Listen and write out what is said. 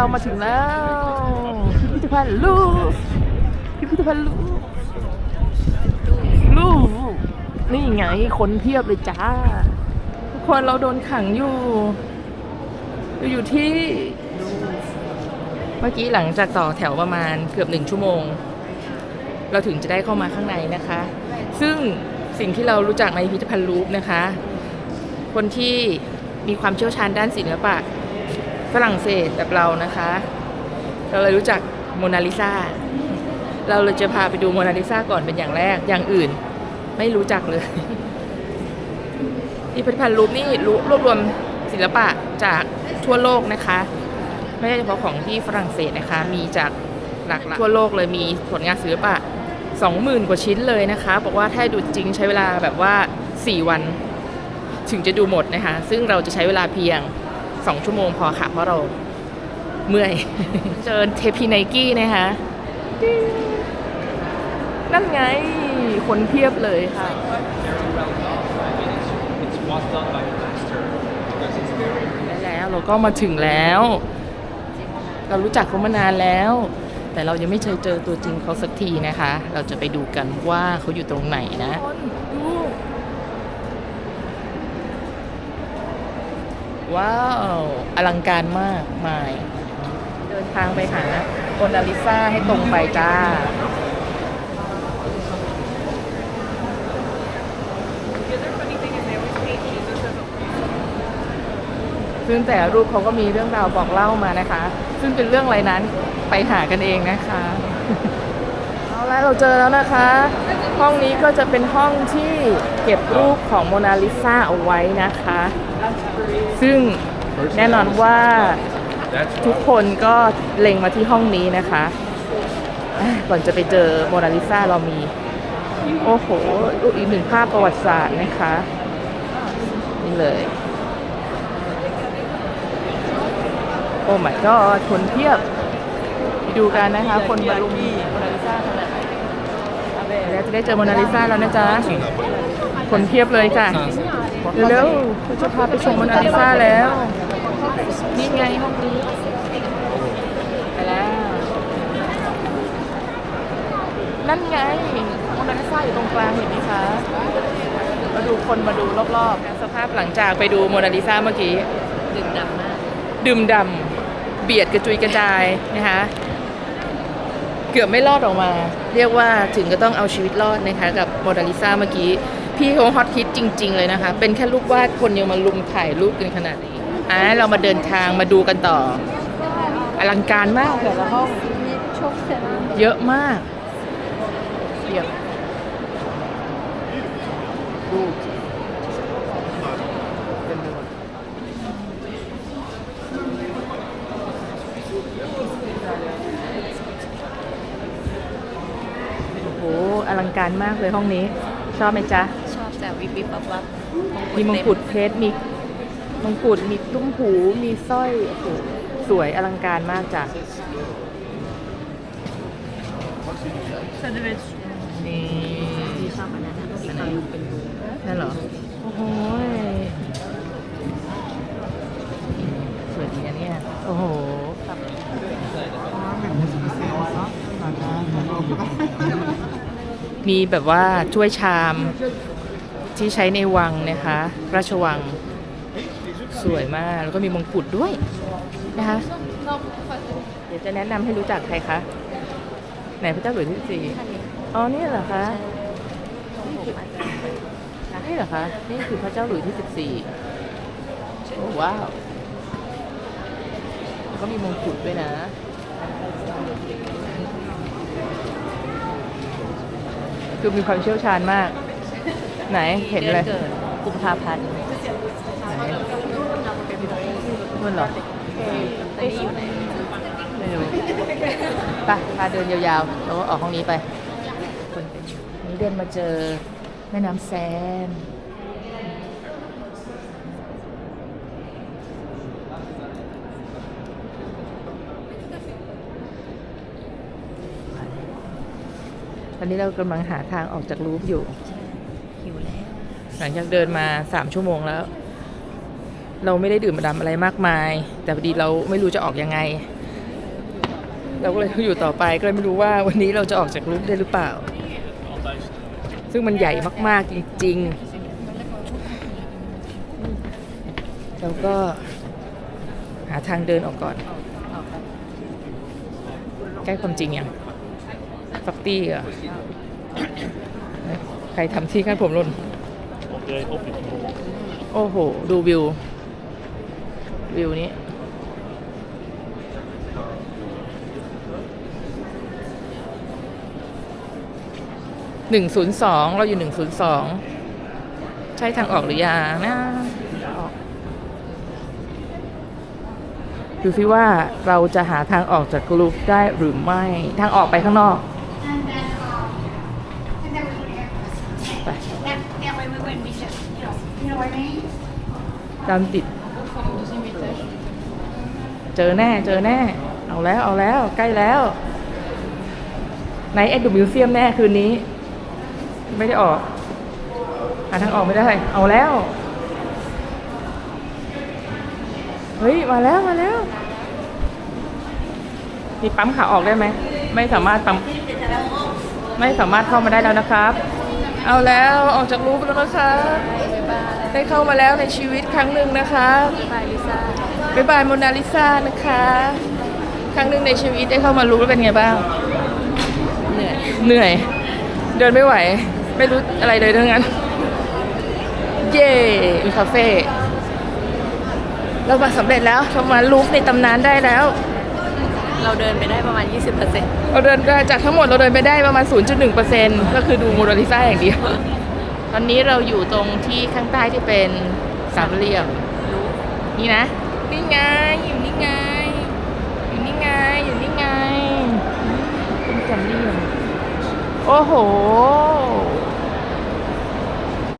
เรามาถึงแล้วพิพิธภัณฑ์ลูฟพิพิธภัณฑ์ลูฟลูฟนี่ไงคนเพียบเลยจ้า ทุกคนเราโดนขังอยู่ อยู่ที่เมื่อกี้หลังจากต่อแถวประมาณเกือบหนึ่งชั่วโมง เราถึงจะได้เข้ามาข้างในนะคะ ซึ่งสิ่งที่เรารู้จักในพิพิธภัณฑ์ลูฟนะคะ คนที่มีความเชี่ยวชาญด้านศิลปะ ฝรั่งเศสแบบเรานะคะ เราเลยรู้จักโมนาลิซาเราเลยจะพาไปดูโมนาลิซาก่อนเป็นอย่างแรกอย่างอื่น ไม่รู้จักเลยพิพิธภัณฑ์ลูฟนี่รวรวบรวมศิลปะจากทั่วโลกนะคะ ไม่ใช่เฉพาะของที่ฝรั่งเศสนะคะ มีจากหลากหลายทั่วโลกเลยมีผลงานศิลปะ 20,000 กว่าชิ้นเลยนะคะ บอกว่าถ้าดูจริงใช้เวลาแบบว่า 4 วัน ถึงจะดูหมดนะคะ ซึ่งเราจะใช้เวลาเพียง 2ชั่วโมงพอค่ะ เพราะเราเมื่อย เจอเทพีไนกี้นะคะนั่นไง คนเพียบเลยค่ะและแล้วเราก็มาถึงแล้ว เรารู้จักเขามานานแล้ว แต่เรายังไม่เคยเจอตัวจริงเขาสักทีนะคะ เราจะไปดูกันว่าเขาอยู่ตรงไหนนะดู ว้าว อลังการมากมาย เดินทางไปหาโมนาลิซาให้ตรงไปจ้าซึ่งแต่รูปเขาก็มีเรื่องราวบอกเล่ามานะคะ ซึ่งเป็นเรื่องอะไรนั้นไปหากันเองนะคะ เอาละเราเจอแล้วนะคะ ห้องนี้ก็จะเป็นห้องที่เก็บรูปของโมนาลิซาเอาไว้นะคะ ซึ่งแน่นอนว่าทุกคนก็เล็งมาที่ห้องนี้นะคะ ก่อนจะไปเจอโมนาลิซาเรามี โอ้โหอีกหนึ่งภาพประวัติศาสตร์นะคะ นี่เลย โอ้ my god คนเพียบไปดูกันนะคะ คนมาลุมโมนาลิซาขนาดไหนแล้วจะได้เจอโมนาลิซาแล้วนะจ๊ะ คนเพียบเลยค่ะ เร็วๆเราจะพาไปชมโมนาลิซาแล้ว นี่ไงห้องนี้ไปแล้ว นั่นไงโมนาลิซาอยู่ตรงกลางเห็นไหมคะ มาดูคนมาดูรอบๆสภาพหลังจากไปดูโมนาลิซาเมื่อกี้ ดื่มดำมาก ดื่มดำเบียดกระจุยกระจายนะคะเกือบไม่รอดออกมา เรียกว่าถึงก็ต้องเอาชีวิตรอดนะคะกับโมนาลิซาเมื่อกี้ พี่เขาฮอตฮิตจริง ๆ เลยนะคะ เป็นแค่รูปวาดคนยังมาลุมถ่ายรูปกันขนาดนี้อะเรามาเดินทางมาดูกันต่อ อลังการมากแต่ละห้องมีโชคเซรั่มเยอะมากเยบรูโอ้โหอลังการมากเลยห้องนี้ ชอบไหมจ๊ะ แต่วิบวิบวับวับมีมงกุฎเพชร มีมงกุฎ มีตุ้มหู มีสร้อยโอ้โหสวยอลังการมากจ้ะนี่ที่ชอบอันนั้นนะที่เขาลุกเป็นรูนั่นเหรอ โอ้โหยสวยดีนะเนี่ย โอ้โหครับมีแบบว่าถ้วยชาม ที่ใช้ในวังนะคะราชวังสวยมาก แล้วก็มีมงกุฎด้วยนะคะ เดี๋ยวจะแนะนำให้รู้จักใครคะ ไหนพระเจ้าหลุยส์ที่สี่อ๋อนี่เหรอคะนี่เหรอคะ นี่คือพระเจ้าหลุยส์ที่14โอ้ว้าวแล้วก็มีมงกุฎด้วยนะคือมีความเชี่ยวชาญมาก ไหนเห็นเลยเกิดกุมภาพันธ์ไหนนู่นเหรอตอนนี้อยู่ไหนไม่รู้ไปพาเดินยาวๆแล้วก็ออกห้องนี้ไปคนเต็มนี่เดินมาเจอแม่น้ำแซนตอนนี้เรากำลังหาทางออกจากรูปอยู่หิวแล้ว หลังจากเดินมาสามชั่วโมงแล้ว เราไม่ได้ดื่มดำอะไรมากมาย แต่พอดีเราไม่รู้จะออกยังไง เราก็เลยอยู่ต่อไปก็เลยไม่รู้ว่าวันนี้เราจะออกจากรูปได้หรือเปล่า ซึ่งมันใหญ่มากๆจริงๆแล้วก็หาทางเดินออกก่อน ใกล้ความจริงยังฟักตี้เหรอใครทำที่ขั้นผมล่น Okay, open. โอ้โห ดูวิว วิวนี้ หนึ่งศูนย์สองเราอยู่หนึ่งศูนย์สอง ใช่ทางออกหรือยังนะออกดูซิว่าเราจะหาทางออกจากกลุ่มได้หรือไม่ ทางออกไปข้างนอก And then, when we would have, ไป that, that way we wouldn't be just, you know, you know what I mean? ตามติด เจอแน่เจอแน่ เอาแล้วเอาแล้วใกล้แล้วในเอ็ดดูมิวเซียมแน่คืนนี้ ไม่ได้ออกหาทางออกไม่ได้ เอาแล้ว เฮ้ย มาแล้วมาแล้วมีปั๊มขาออกได้ไหม ไม่สามารถปั๊มไม่สามารถเข้ามาได้แล้วนะครับ เอาแล้วออกจากรูปแล้วนะครับได้เข้ามาแล้วในชีวิตครั้งหนึ่งนะคะบายลิซ่าบ๊ายบายโมนาลิซานะคะ ครั้งหนึ่งในชีวิตได้เข้ามารู้แล้วเป็นไงบ้าง เหนื่อย เหนื่อย เดินไม่ไหว ไม่รู้อะไรเลยทั้งนั้น เย่มีคาเฟ่เรามาสำเร็จแล้วเรามาลูฟในตำนานได้แล้ว เราเดินไปได้ประมาณ 20%เราเดินจากทั้งหมดเราเดินไปได้ประมาณ 0.1%ก็คือดูโมนาลิซาอย่างเดียว ตอนนี้เราอยู่ตรงที่ข้างใต้ที่เป็นสามเหลี่ยมนี่นะนี่ไงอยู่นี่ไงอยู่นี่ไงอยู่นี่ไงเป็นสามเหลี่ยมโอ้โห